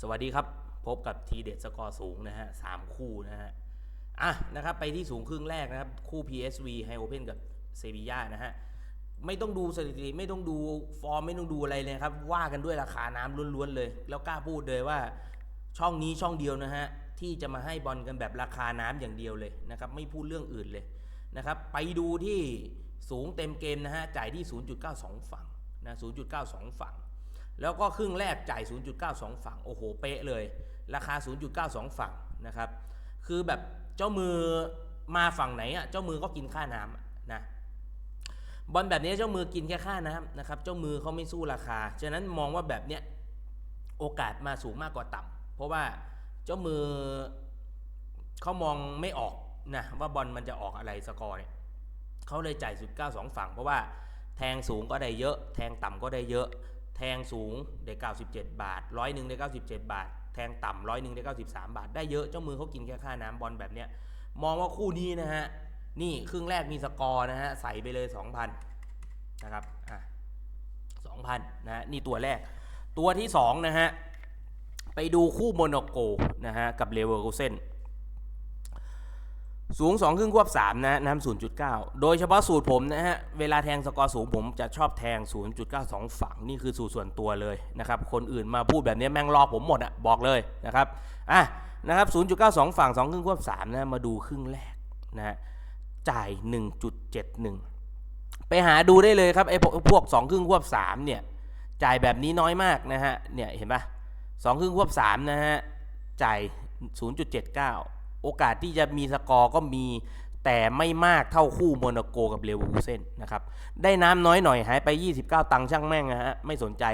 สวัสดีครับ พบกับทีเด็ดสกอร์สูงนะฮะสามคู่นะฮะ อะนะครับไปที่สูงครึ่งแรกนะครับ คู่ PSV ไฮโอเพนกับเซบีย่านะฮะ ไม่ต้องดูสถิติไม่ต้องดูฟอร์มไม่ต้องดูอะไรเลยครับ ว่ากันด้วยราคาน้ำล้วนๆเลย แล้วกล้าพูดเลยว่าช่องนี้ช่องเดียวนะฮะ ที่จะมาให้บอลกันแบบราคาน้ำอย่างเดียวเลยนะครับ ไม่พูดเรื่องอื่นเลยนะครับไปดูที่สูงเต็มเกมนะฮะจ่ายที่ 0.92 ฝั่งนะ0.92 ฝั่ง แล้วก็ครึ่งแรกจ่าย 0.92 ฝั่ง โอ้โห เป๊ะเลย ราคา 0.92 ฝั่งนะครับ คือแบบเจ้ามือมาฝั่งไหนอะ เจ้ามือก็กินค่าน้ำนะ บอลแบบนี้เจ้ามือกินแค่ค่าน้ำนะครับ เจ้ามือเขาไม่สู้ราคา ฉะนั้นมองว่าแบบเนี้ยโอกาสมาสูงมากกว่าต่ำ เพราะว่าเจ้ามือเขามองไม่ออกนะว่าบอลมันจะออกอะไรสกอร์เนี่ยเขาเลยจ่าย 0.92 ฝั่ง เพราะว่าแทงสูงก็ได้เยอะ แทงต่ำก็ได้เยอะ แทงสูงได้ 97 บาทร้อยหนึ่งได้ 97 บาท แทงต่ำร้อยหนึ่งได้ 93 บาท ได้เยอะเจ้ามือเขากินแค่ค่าน้ำบอลแบบเนี้ยมองว่าคู่นี้นะฮะ นี่ครึ่งแรกมีสกอร์นะฮะ ใส่ไปเลย 2,000 นะครับอะ2,000 นะฮะ นี่ตัวแรก ตัวที่ 2 นะฮะ ไปดูคู่โมโนโกนะฮะ กับเลเวอร์คูเซน สูง2ครึ่งควบ3นะน้ำ0.9โดยเฉพาะสูตรผมนะฮะ เวลาแทงสกอร์สูงผมจะชอบแทง 0.92 ฝั่ง นี่คือสูตรส่วนตัวเลยนะครับ คนอื่นมาพูดแบบนี้แม่งลอกผมหมดอะบอกเลยนะครับ อะนะครับ 0.92 ฝั่ง2ครึ่งควบ3นะมาดูครึ่งแรกนะจ่าย 1.71 ไปหาดูได้เลยครับไอ้พวก2ครึ่งควบ3เนี่ยจ่ายแบบนี้น้อยมากนะฮะเนี่ยเห็นปะสองครึ่งควบ3นะฮะจ่าย 0.79 โอกาสที่จะมีสกอร์ก็มีแต่ไม่มากเท่าคู่โมนาโกกับเลเวอร์คูเซนนะครับ ได้น้ำน้อยหน่อยหายไป 29 ตังค์ช่างแม่งนะฮะไม่สนใจ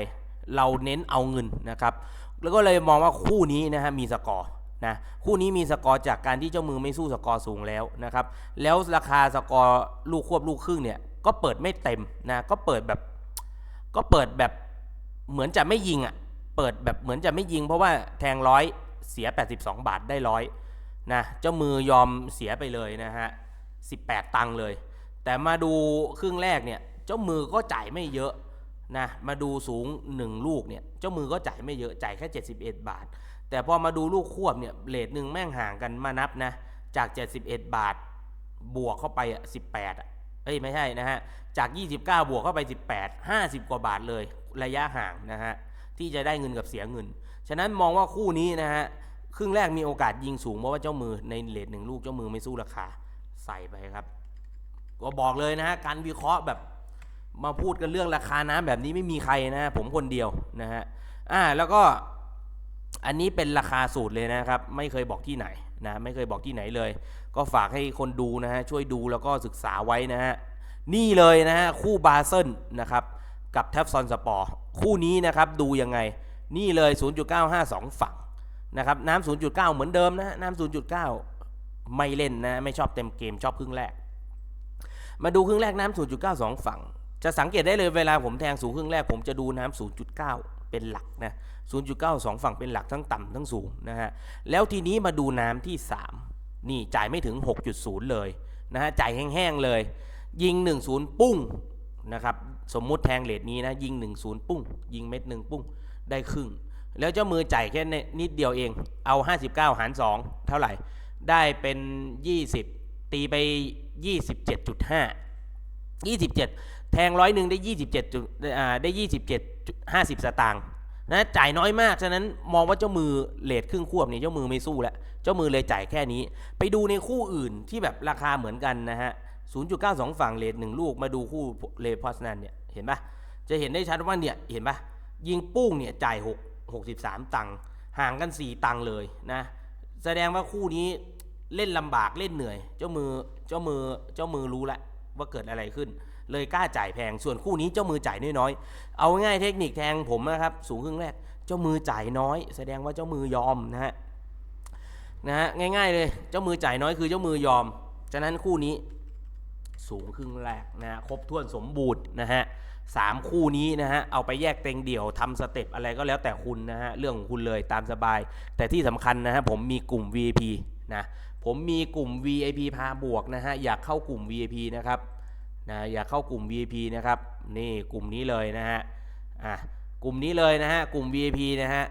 เราเน้นเอาเงินนะครับ แล้วก็เลยมองว่าคู่นี้นะฮะมีสกอร์นะคู่นี้มีสกอร์จากการที่เจ้ามือไม่สู้สกอร์สูงแล้วนะครับ แล้วราคาสกอร์ลูกควบลูกครึ่งเนี่ยก็เปิดไม่เต็มนะก็เปิดแบบก็เปิดแบบเหมือนจะไม่ยิงอะ่ะเปิดแบบเหมือนจะไม่ยิงเพราะว่าแทงร้อยเสีย 82 บาทได้ร้อย นะเจ้ามือยอมเสียไปเลยนะฮะ18 ตังค์เลย แต่มาดูครึ่งแรกเนี่ยเจ้ามือก็จ่ายไม่เยอะนะมาดูสูง 1 ลูกเนี่ยเจ้ามือก็จ่ายไม่เยอะจ่ายแค่ 71 บาท แต่พอมาดูลูกควบเนี่ยเลทหนึ่งแม่งห่างกันมานับนะจาก 71 บาทบวกเข้าไปอะ18อะเอ้ยไม่ใช่นะฮะจาก 29 บวกเข้าไป 18 50 กว่าบาทเลยระยะห่างนะฮะที่จะได้เงินกับเสียเงิน ฉะนั้นมองว่าคู่นี้นะฮะ ครึ่งแรกมีโอกาสยิงสูงเพราะว่าเจ้ามือในเลทหนึ่งลูกเจ้ามือไม่สู้ราคา ใส่ไปครับ ก็บอกเลยนะฮะการวิเคราะห์แบบมาพูดกันเรื่องราคาน้ำแบบนี้ไม่มีใครนะผมคนเดียวนะฮะอ่าแล้วก็อันนี้เป็นราคาสูตรเลยนะครับ ไม่เคยบอกที่ไหนนะไม่เคยบอกที่ไหนเลย ก็ฝากให้คนดูนะฮะช่วยดูแล้วก็ศึกษาไว้นะฮะนี่เลยนะฮะคู่บาเซนนะครับกับแทฟซอนสปอร์คู่นี้นะครับดูยังไง นี่เลย 0.952 ฝั่ง นะครับน้ำ0.9 เหมือนเดิมนะน้ำ0.9 ไม่เล่นนะ ไม่ชอบเต็มเกมชอบครึ่งแรก มาดูครึ่งแรกน้ำ0.92 ฝั่ง จะสังเกตได้เลยเวลาผมแทงสูงครึ่งแรก ผมจะดูน้ำ0.9เป็นหลักนะ 0.92 ฝั่งเป็นหลักทั้งต่ำทั้งสูงนะฮะ แล้วทีนี้มาดูน้ำที่ 3 นี่จ่ายไม่ถึง 6.0 เลยนะฮะ จ่ายแห้งๆเลย ยิง 1-0 ปุ้งนะครับ สมมุติแทงเลทนี้นะ ยิง 1-0 ปุ้ง ยิงเม็ดหนึ่งปุ้ง ได้ครึ่ง แล้วเจ้ามือจ่ายแค่นิดเดียวเอง เอา 59 หาร 2 เท่าไหร่ ได้เป็น 20 ตีไป 27.5 27 แทงร้อยหนึ่งได้ 27จุดอ่าได้ 27 50 สตางค์นะจ่ายน้อยมาก ฉะนั้นมองว่าเจ้ามือเลทครึ่งควบเนี่ยเจ้ามือไม่สู้แล้ว เจ้ามือเลยจ่ายแค่นี้ ไปดูในคู่อื่นที่แบบราคาเหมือนกันนะฮะ 0.92 ฝั่งเลทหนึ่งลูกมาดูคู่เลพอสนันเนี่ย เห็นปะจะเห็นได้ชัดว่าเนี่ย เห็นปะยิงปุ้งเนี่ยจ่าย 6 63 ตังค์ห่างกัน 4 ตังค์เลยนะ แสดงว่าคู่นี้เล่นลำบากเล่นเหนื่อย เจ้ามือเจ้ามือเจ้ามือรู้แล้วว่าเกิดอะไรขึ้น เลยกล้าจ่ายแพงส่วนคู่นี้เจ้ามือจ่ายน้อยๆเอาง่ายเทคนิคแทงผมนะครับสูงครึ่งแรก เจ้ามือจ่ายน้อย แสดงว่าเจ้ามือยอมนะฮะนะฮะง่ายๆเลยเจ้ามือจ่ายน้อยคือเจ้ามือยอมฉะนั้นคู่นี้สูงครึ่งแรกนะฮะครบถ้วนสมบูรณ์นะฮะ สามคู่นี้นะฮะเอาไปแยกเต็งเดี่ยวทำสเต็ปอะไรก็แล้วแต่คุณนะฮะเรื่องของคุณเลยตามสบาย แต่ที่สำคัญนะฮะผมมีกลุ่ม VIP นะผมมีกลุ่ม VIP พาบวกนะฮะอยากเข้ากลุ่ม VIP นะครับนะอยากเข้ากลุ่ม VIP นะครับนี่กลุ่มนี้เลยนะฮะอะกลุ่มนี้เลยนะฮะกลุ่ม VIP นะฮะ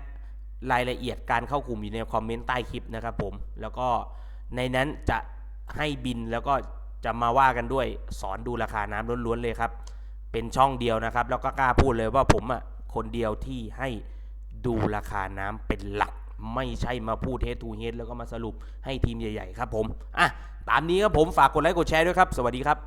รายละเอียดการเข้ากลุ่มอยู่ในคอมเมนต์ใต้คลิปนะครับผมแล้วก็ในนั้นจะให้บินแล้วก็จะมาว่ากันด้วยสอนดูราคาน้ำล้วนๆเลยครับ เป็นช่องเดียวนะครับ แล้วก็กล้าพูดเลยว่าผมอะคนเดียวที่ให้ดูราคาน้ำเป็นหลัก ไม่ใช่มาพูดเฮดทูเฮดแล้วก็มาสรุปให้ทีมใหญ่ ๆ ครับผมอะตามนี้ครับผมฝากกดไลค์กดแชร์ด้วยครับ สวัสดีครับ